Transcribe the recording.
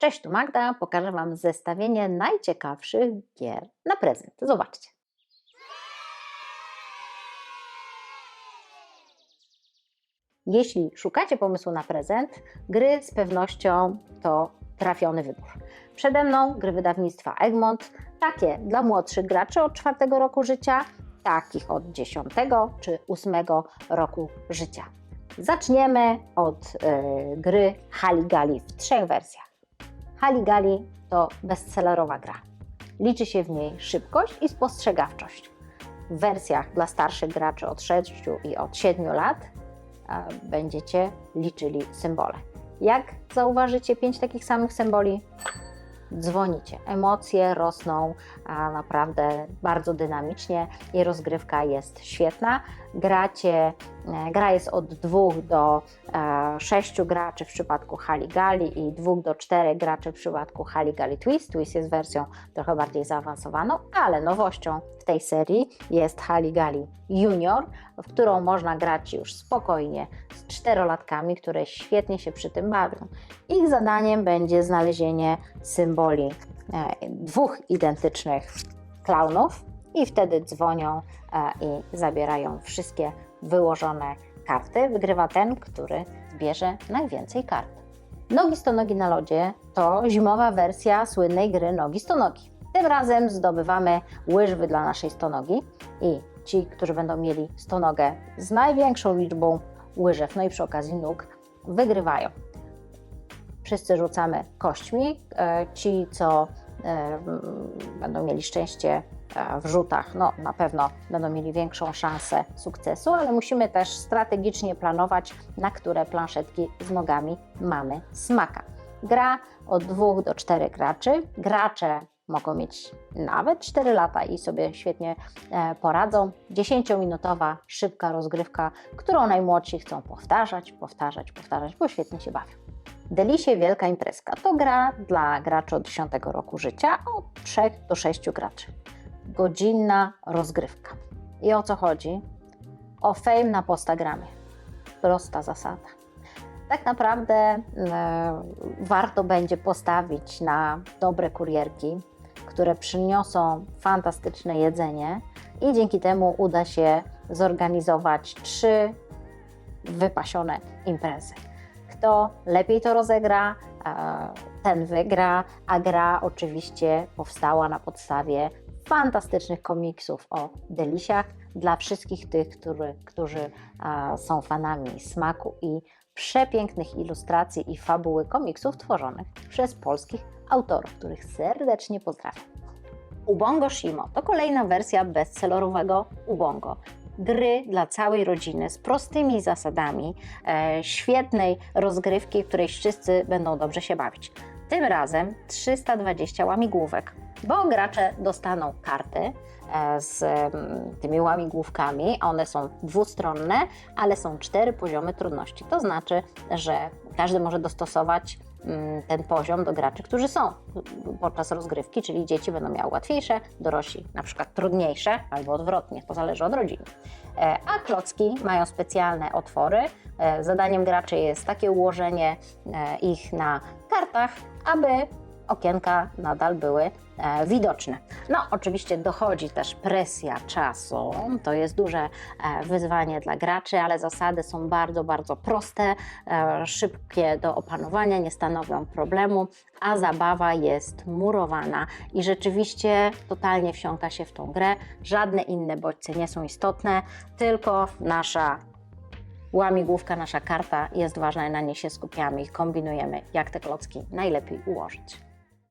Cześć, tu Magda. Pokażę Wam zestawienie najciekawszych gier na prezent. Zobaczcie. Jeśli szukacie pomysłu na prezent, gry z pewnością to trafiony wybór. Przede mną gry wydawnictwa Egmont, takie dla młodszych graczy od czwartego roku życia, takich od 10 czy 8 roku życia. Zaczniemy od e, gry Haligali w trzech wersjach. Haligali to bestsellerowa gra. Liczy się w niej szybkość i spostrzegawczość. W wersjach dla starszych graczy od 6 i od 7 lat e, będziecie liczyli symbole. Jak zauważycie pięć takich samych symboli? Dzwonicie. Emocje rosną a naprawdę bardzo dynamicznie i rozgrywka jest świetna. Gracie, gra jest od 2 do 6 graczy w przypadku Haligali i 2 do 4 graczy w przypadku Haligali Twist. Twist jest wersją trochę bardziej zaawansowaną, ale nowością w tej serii jest Haligali Junior, w którą można grać już spokojnie z czterolatkami, które świetnie się przy tym bawią. Ich zadaniem będzie znalezienie symboli e, dwóch identycznych klaunów i wtedy dzwonią e, i zabierają wszystkie wyłożone karty. Wygrywa ten, który zbierze najwięcej kart. Nogi stonogi na lodzie to zimowa wersja słynnej gry Nogi stonogi. Tym razem zdobywamy łyżwy dla naszej stonogi i ci, którzy będą mieli stonogę z największą liczbą łyżew, no i przy okazji nóg, wygrywają. Wszyscy rzucamy kośćmi. E, Ci, co e, będą mieli szczęście e, w rzutach, no na pewno będą mieli większą szansę sukcesu, ale musimy też strategicznie planować, na które planszetki z nogami mamy smaka. Gra od 2 do 4 graczy. Gracze mogą mieć nawet 4 lata i sobie świetnie e, poradzą. 10-minutowa, szybka rozgrywka, którą najmłodsi chcą powtarzać, powtarzać, powtarzać, bo świetnie się bawią. Delisie Wielka Imprezka to gra dla graczy od 10 roku życia, od 3 do 6 graczy. Godzinna rozgrywka. I o co chodzi? O fame na postagramie. Prosta zasada. Tak naprawdę e, warto będzie postawić na dobre kurierki, które przyniosą fantastyczne jedzenie i dzięki temu uda się zorganizować trzy wypasione imprezy. Kto lepiej to rozegra, e, ten wygra, a gra oczywiście powstała na podstawie fantastycznych komiksów o delisiach dla wszystkich tych, którzy, którzy e, są fanami smaku i przepięknych ilustracji i fabuły komiksów tworzonych przez polskich autorów, których serdecznie pozdrawiam. Ubongo Shimo to kolejna wersja bestsellerowego Ubongo. Gry dla całej rodziny z prostymi zasadami, e, świetnej rozgrywki, w której wszyscy będą dobrze się bawić. Tym razem 320 łamigłówek, bo gracze dostaną karty e, z mm, tymi łamigłówkami. One są dwustronne, ale są cztery poziomy trudności. To znaczy, że każdy może dostosować mm, ten poziom do graczy, którzy są podczas rozgrywki, czyli dzieci będą miały łatwiejsze, dorośli na przykład trudniejsze albo odwrotnie, to zależy od rodziny. E, A klocki mają specjalne otwory. E, Zadaniem graczy jest takie ułożenie ich na kartach, aby okienka nadal były e, widoczne. No, oczywiście dochodzi też presja czasu. To jest duże e, wyzwanie dla graczy, ale zasady są bardzo, bardzo proste, e, szybkie do opanowania, nie stanowią problemu, a zabawa jest murowana i rzeczywiście totalnie wsiąka się w tą grę. Żadne inne bodźce nie są istotne, tylko nasza łamigłówka, nasza karta jest ważna i na niej się skupiamy i kombinujemy, jak te klocki najlepiej ułożyć.